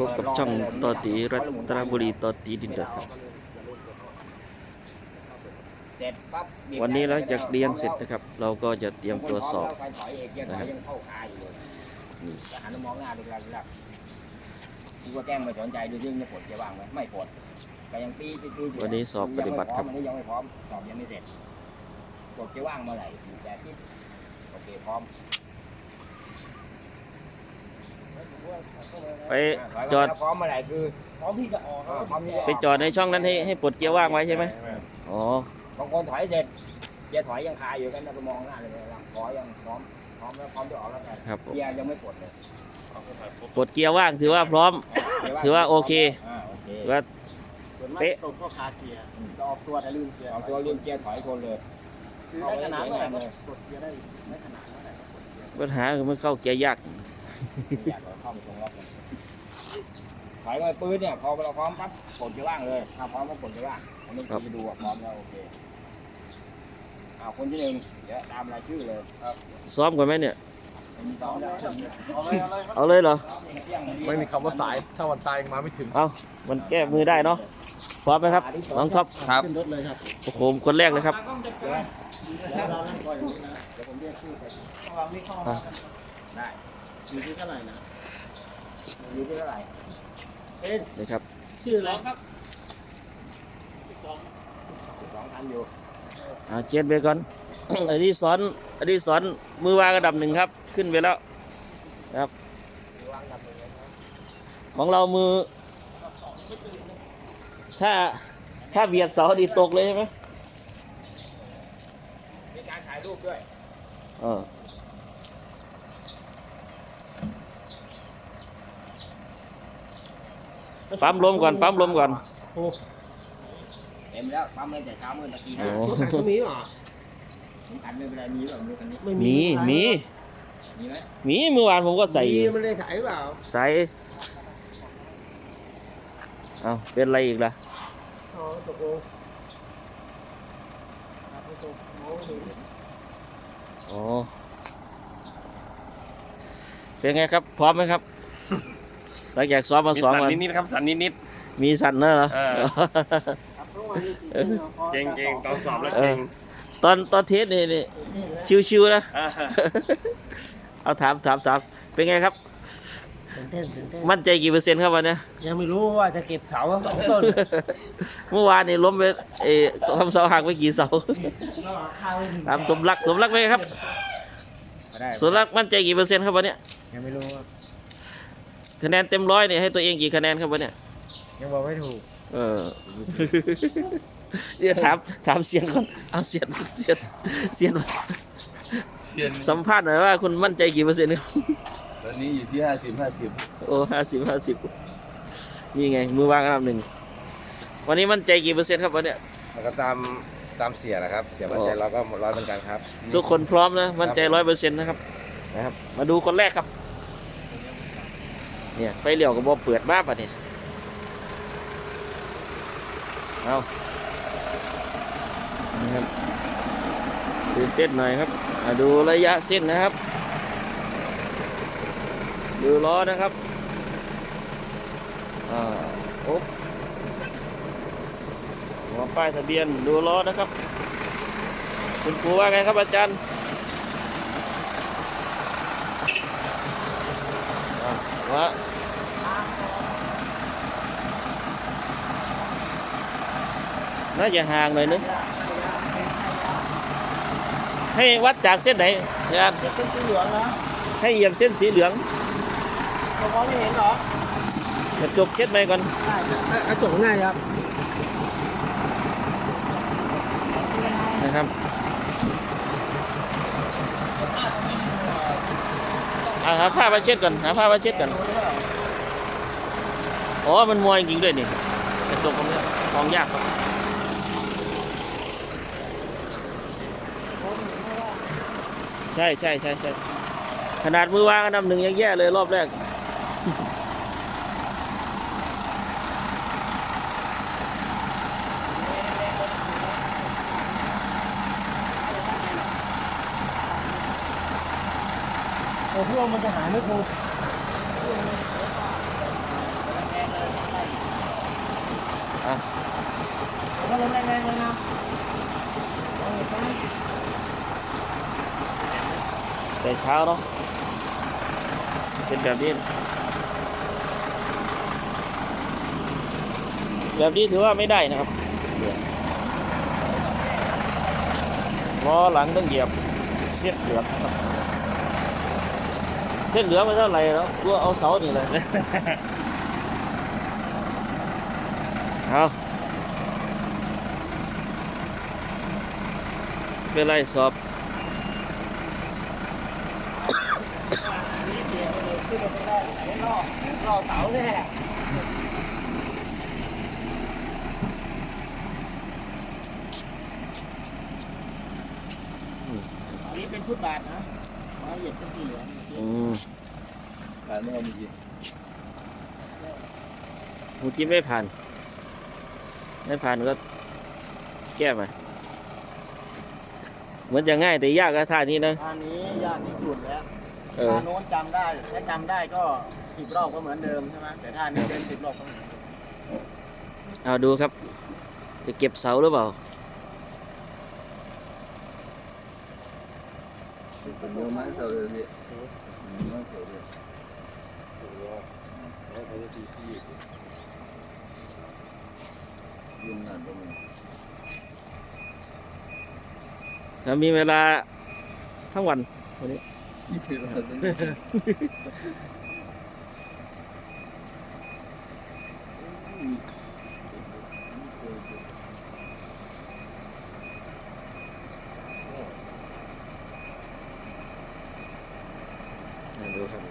พบกับช่องต่อตีรัตนบุรีต่อตีดินเดือดครับวันนี้หลังจากเรียนเสร็จนะครับ เราก็จะเตรียมตัวสอบไฟถอยเอกเกียร์ถอยยังเข้าคาอยู่เลยนี่หันมองหน้าดูแลดูแลกูก็แกล้งไม่สนใจดูซึ่งจะปลดเกียร์ว่างไหมไม่ปลดก็ยังตีตีวันนี้สอบปฏิบัติครับวันนี้ยังไม่พร้อมสอบยังไม่เสร็จปลดเกียร์ว่างเมื่อไหร่แต่คิดโอเคพร้อม ไปจอดพร้อมเมื่อไหร่คือพร้อมที่จะออกพร้อมที่จะออกไปจอดในช่องนั้นให้ให้ปลดเกียร์ว่างไว้ใช่ไหมอ๋อบางคนถอยเสร็จเกียร์ถอยยังคาอยู่กันนะไปมองหน้าเลยนะขอยังพร้อมพร้อมแล้วพร้อมจะออกแล้วแต่ครับผมเกียร์ยังไม่ปลดเลยปลดเกียร์ว่างถือว่าพร้อม ถือว่าโอเคอ่าโอเคถือว่าส่วนมากเป๊ะตกเข้าคาเกียร์จะออกตัวแต่ลืมเกียร์เอาตัวลืมเกียร์ถอยชนเลยคือได้ขนาดเมื่อไหร่ก็กดเกียร์ได้ได้ขนาดเมื่อไหร่ก็กดเกียร์ปัญหาคือมันเข้าเกียร์ยากไม่ อยากเอาเข้าไปตรงล็อกเลยถอยมาปืนเนี่ยพอเราพร้อมปั๊บกดเกียร์ว่างเลยถ้าพร้อมก็กดเกียร์ว่างอันนี้ครับไปดูว่าพร้อมแล้วโอเคเอาคนที่หนึ่งเดี๋ยวตามรายชื่อเลยครับซ้อมก่อนไหมเนี่ยไม่มีซ้อมแล้วเอาเลยเอาเลยครับเอาเลยเหรอ ไม่มีคำว่าสาย ถ้าวันตายยังมาไม่ถึง เอามันแก้มือได้เนาะพร้อมไหมครับ น้องท็อปครับขึ้นรถเลยครับโอ้โหคนแรกเลยครับเดี๋ยวเรานั่งก่อนอยู่นะเดี๋ยวผมเรียกชื่อไปวางนี่เข้าอะได้ อยู่ที่เท่าไหร่นะอยู่ที่เท่าไหร่นี่ครับ ชื่ออะไรครับสองพันอยู่เอาเจ็ดไปก่อนอันนี้สอนอันนี้สอนมือวางระดับหนึ่งครับ ขึ้นไปแล้วครับวางดับหนึ่งเลยนะของเรามือ ถ้าถ้าเบียดเสาดีตกเลยใช่ไหมมีการถ่ายรูปด้วย เออ ปั๊มลมก่อนปั๊มลมก่อนเต็มแล้วปั๊มเลยแต่เช้ามืดตะกี้โอ้นะตรงนี้เหรอสำคัญไม่เป็นไรมีแบบมือคันนี้มีมีมีไหมมีเมื่อวานผมก็ใส่มีมันได้ขายเปล่าใส่เอาเป็นอะไรอีกล่ะอ๋อตกลงครับไม่ตกโอ้โหอ๋อเป็นไงครับ พร้อมไหมครับ หลังจากซ้อมมามีสองสันวันนิดๆครับสันนิดมีสั่นเนอะเหรอเออครับต้องวันนี้จริงๆพอๆเก่งเก่งๆตอนสอบแล้วเอเก่องตอนตอนเทสนี่นี่ชิวๆนะอ่าเอาถามถามถามเป็นไงครับ ตื่นเต้นตื่นเต้นมั่นใจกี่เปอร์เซ็นต์ครับวันเนี้ย ยังไม่รู้ว่าจะเก็บเสาสองต้นเมื่อวานนี่ล้มไปเออทำเสาหักไปกี่เสา ระหว่างข้าวถามสมรักสมรักไหมครับก็ได้สมรักมั่นใจกี่เปอร์เซ็นต์ครับวันเนี้ยยังไม่รู้ว่า คะแนนเต็มร้อยเนี่ยให้ตัวเองกี่คะแนนครับวันเนี้ยยังบอกไม่ถูกเออเดี๋ยวถามถามเสียนก่อนเอาเสียนเสียนเสียนสัมภาษณ์หน่อยว่าคุณมั่นใจกี่เปอร์เซ็นต์ครับตอนนี้อยู่ที่ห้าสิบห้าสิบโอ้ห้าสิบห้าสิบนี่ไง มือวางอันดับหนึ่งวันนี้มั่นใจกี่เปอร์เซ็นต์ครับวันเนี้ยมันก็ตามตามเสียนะครับ เสียมั่นใจอ๋อเราก็ร้อยเหมือนกันครับทุกคนพร้อมนะมั่นใจร้อยเปอร์เซ็นต์นะครับ นะครับ มาดูคนแรกครับ เนี่ยไฟเลี่ยวกับบอเปิดบ้าปะเนี่ยเอานะครับตื่นเต้นหน่อยครับดูระยะเส้นนะครับ ดูล้อนะครับอ่าโอ๊บหัวป้ายทะเบียนดูล้อนะครับ คุณครูว่าไงครับอาจารย์ อะว่าน่าจะห่างหน่อยนึงให้วัดจากเส้นไหนอาจาร เป็นสีเหลืองนะให้เหยียบเส้นสีเหลืองเราหายครับนะครับเอาหาผ้ามาเช็ดก่อนหาผ้ามาเช็ดก่อนอ๋อมันมวยจริงด้วยนี่กระจกตรงนี้มองยากครับใช่ใช่ใช่ใช่ขนาดมือวางอันดับหนึ่งยังแย่เลยรอบแรก่วมันจะหาไม่ถูกอะแล้วก็ลมแรงๆเลยนะแต่เช้าเนาะเป็นแบบนี้ แบบนี้ถือว่าไม่ได้นะครับล้อหลังต้องเหยียบเสียบเหลือครับ ส้นเหลืองไม่เท่าไหร่แล้วกลัวเอาเสานี่เลยเอาเป็นไรสอบนี่เสียงเลยขึ้นมาไม่ได้เห็นรอบรอบเสาแน่อันนี้เป็นฟุตบาทนะมา เหยียบเป็นสีเหลืองอืมผ่านเมื่อเมื่อกี้เมื่อกี้ไม่ผ่าน ไม่ผ่านก็แก้ไปเหมือนจะง่ายแต่ยากก็ท่านี้นะ อันนี้ยากที่สุดแล้วเออ ท่าโน้นจำได้ถ้าจำได้ก็สิบรอบก็เหมือนเดิมใช่ไหมแต่ท่านี้เดินสิบรอบก็เหมือนเดิมเอาดูครับ จะเก็บเสาหรือเปล่า มีเท่าเลยแล้วเขาจะตีที่ยุ่งงานตรงนี้แล้วมีเวลาทั้งวันวันนี้นี่คืออะไร เอาดูครับ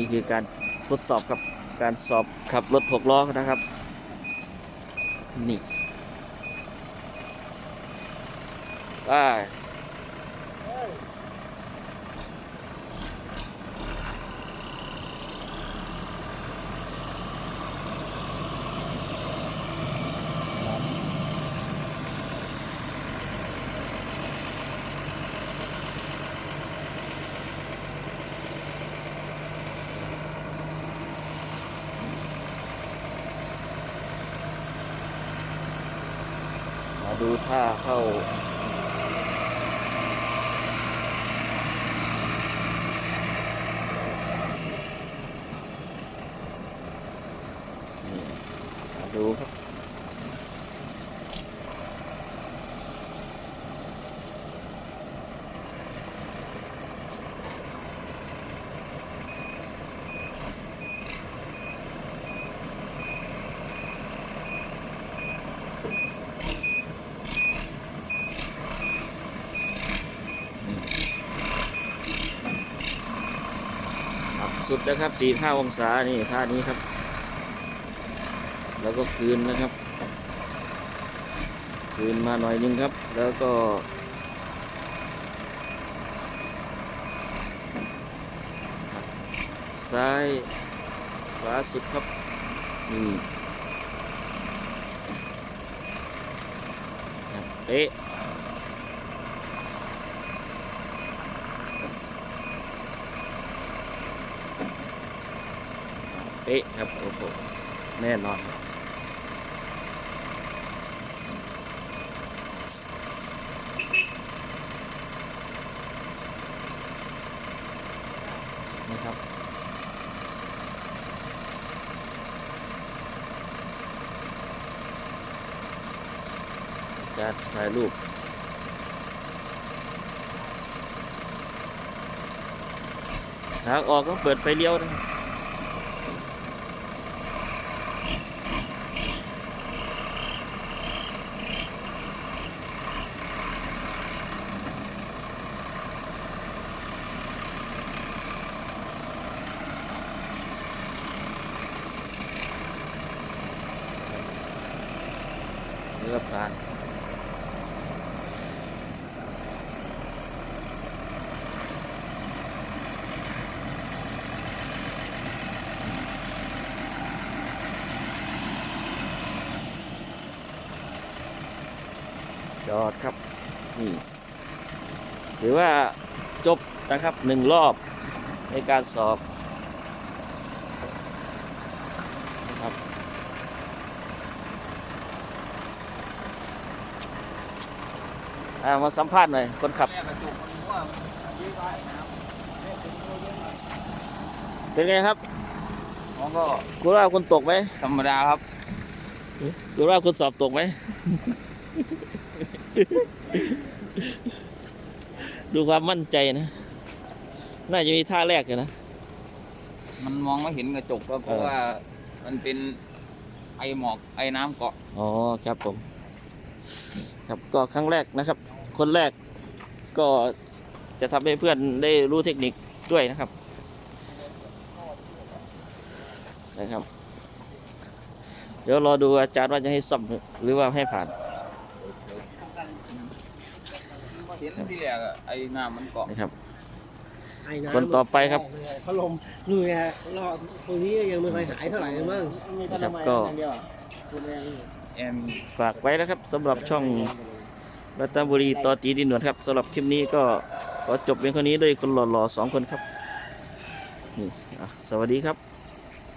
นี่คือการทดสอบกับการสอบขับรถหกล้อนะครับ นี่ไป ดูท่าเข้า ดูครับ สุดนะครับสี่ห้าองศานี่ท่านี้ครับ แล้วก็คืนนะครับ คืนมาหน่อยนึงครับ แล้วก็ ซ้ายขวาสุดครับนี่เป๊ะเป๊ะครับโอ้โหแน่นอนครับนะครับการถ่ายรูปทางออกต้องเปิดไฟเลี้ยวนะ รือผ่านจอดครับนี่ถือว่าจบนะครับหนึ่งรอบในการสอบ อ่ามาสัมภาษณ์หน่อยคนขับแรกกระจกมันว่ามันยืดไปนะเป็นไงครับมันก็คุณว่าคุณตกไหมธรรมดาครับคุณว่าคุณสอบตกไหม ดูความมั่นใจนะ น่าจะมีท่าแรกอยู่นะ มันมองไม่เห็นกระจกก็เพราะเออว่ามันเป็นไอหมอกไอน้ำเกาะ อ๋อ ครับผม ครับก็ครั้งแรกนะครับ คนแรกก็จะทำให้เพื่อนได้รู้เทคนิคด้วยนะครับนะครับ เดี๋ยวรอดูอาจารย์ว่าจะให้ซ่อมหรือว่าให้ผ่านเห็นที่แรกอะไอน้ำมันเกาะนะครับไอ้ำคนต่อไปครับพัดลมนู่นไงรอบตรงนี้ยังไม่ค่อยหายเท่าไหร่เลยมั้งมีพัดลมครับก็ ฝากไว้แล้วครับสำหรับช่องรัตนบุรีต่อตีดินหนวดครับสำหรับคลิปนี้ก็ขอจบเพียงเท่านี้ด้วยคนหล่อๆสองคนครับนี่สวัสดีครับ